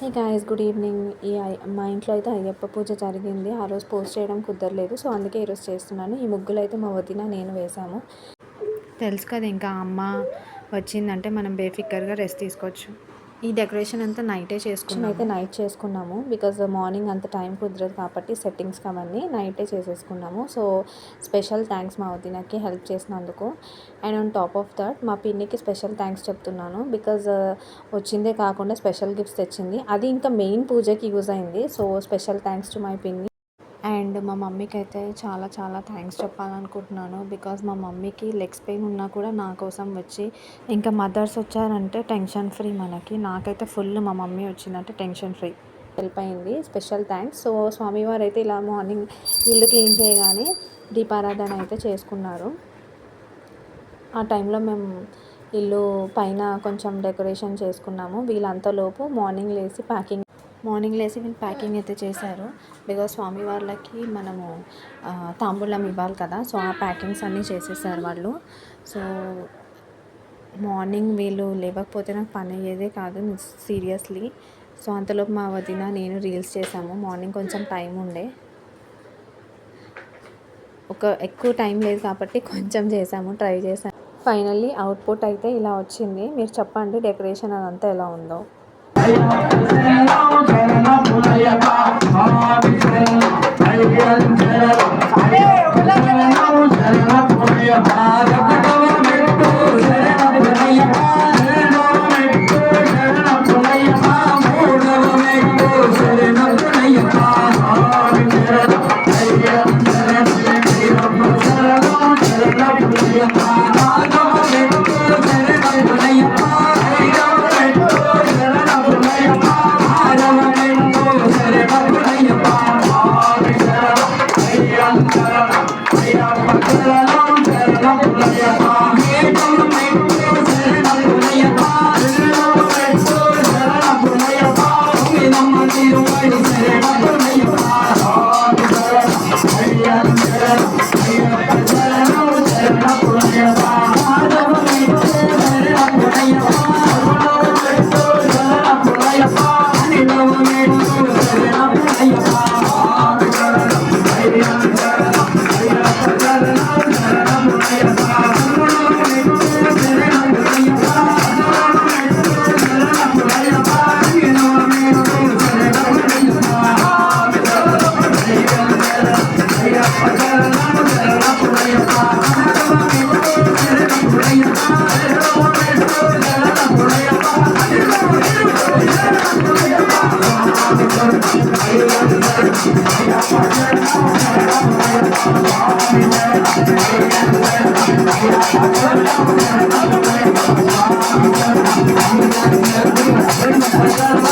Hey guys good evening ఈ మా ఇంట్లో అయితే అయ్యప్ప పూజ జరిగింది. ఆ రోజు పోస్ట్ చేయడం కుదరలేదు. సో అందుకే ఈరోజు చేస్తున్నాను. ఈ ముగ్గులు అయితే మా వదిన నేను వేసాము తెలుసు కదా ఇంకా అమ్మ వచ్చిందంటే మనం బేఫిక్కర్గా రెస్ట్ తీసుకోవచ్చు. ఈ డెకరేషన్ అంతా నైటే చేసుకున్నాం అయితే నైట్ చేసుకున్నాము. బికాజ్ మార్నింగ్ అంత టైం కుదరదు కాబట్టి సెట్టింగ్స్ అవన్నీ నైటే చేసేసుకున్నాము. సో స్పెషల్ థ్యాంక్స్ మా వదినకి హెల్ప్ చేసినందుకు. And on top of that మా పిన్నికి స్పెషల్ థ్యాంక్స్ చెప్తున్నాను. బికాజ్ uh, వచ్చిందే కాకుండా స్పెషల్ గిఫ్ట్స్ తెచ్చింది. అది ఇంకా మెయిన్ పూజకి యూజ్ అయింది. So special thanks to my పిన్ని. మా మమ్మీకి అయితే చాలా చాలా థ్యాంక్స్ చెప్పాలనుకుంటున్నాను. బికాజ్ మా మమ్మీకి లెగ్స్ పెయిన్ ఉన్నా కూడా నా కోసం వచ్చి ఇంకా మదర్స్ వచ్చారంటే టెన్షన్ ఫ్రీ మనకి. నాకైతే ఫుల్ మా మమ్మీ వచ్చిందంటే టెన్షన్ ఫ్రీ. హెల్ప్ అయింది. Special thanks. సో స్వామివారు అయితే ఇలా మార్నింగ్ ఇల్లు క్లీన్ చేయగానే దీపారాధన అయితే చేసుకున్నారు. ఆ టైంలో మేము ఇల్లు పైన కొంచెం డెకరేషన్ చేసుకున్నాము. వీళ్ళంతలోపు మార్నింగ్ లేచి ప్యాకింగ్ మార్నింగ్ లేచి వీళ్ళు ప్యాకింగ్ అయితే చేశారు. బికాజ్ స్వామి వాళ్ళకి మనము తాంబూలం ఇవ్వాలి కదా సో ఆ ప్యాకింగ్స్ అన్నీ చేసేసారు వాళ్ళు. సో మార్నింగ్ వీళ్ళు లేవకపోతే నాకు పని అయ్యేదే కాదు సీరియస్లీ. సో అంతలోపు మా వదిన నేను రీల్స్ చేశాము. మార్నింగ్ కొంచెం టైం ఉండే. ఒక ఎక్కువ టైం లేదు కాబట్టి కొంచెం చేశాము ట్రై చేశాము ఫైనల్లీ అవుట్పుట్ అయితే ఇలా వచ్చింది. మీరు చెప్పండి డెకరేషన్ అదంతా ఎలా ఉందో. బాధ I'm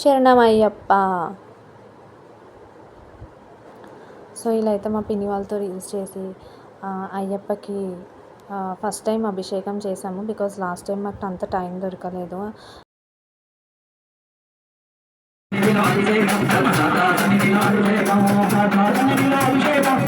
శరణమయ్యప్ప. సో ఇలా అయితే మా పిన్ని వాళ్ళతో రీల్స్ చేసి అయ్యప్పకి ఫస్ట్ టైం అభిషేకం చేసాము బికాజ్ లాస్ట్ టైం మాకు అంత టైం దొరకలేదు. అభిషేకం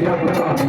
I'm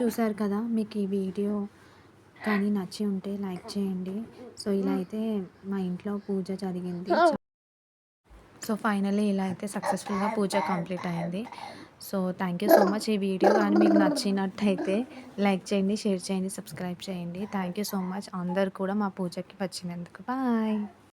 చూసారు కదా మీకు ఈ వీడియో కానీ నచ్చి ఉంటే లైక్ చేయండి. సో ఇలా అయితే మా ఇంట్లో పూజ జరిగింది. సో ఫైనల్లీ ఇలా అయితే సక్సెస్ఫుల్గా పూజ కంప్లీట్ అయింది. So thank you so much ఈ వీడియో కానీ మీకు నచ్చినట్టయితే లైక్ చేయండి షేర్ చేయండి సబ్స్క్రైబ్ చేయండి. Thank you so much. అందరు కూడా మా పూజకి వచ్చినందుకు. బాయ్.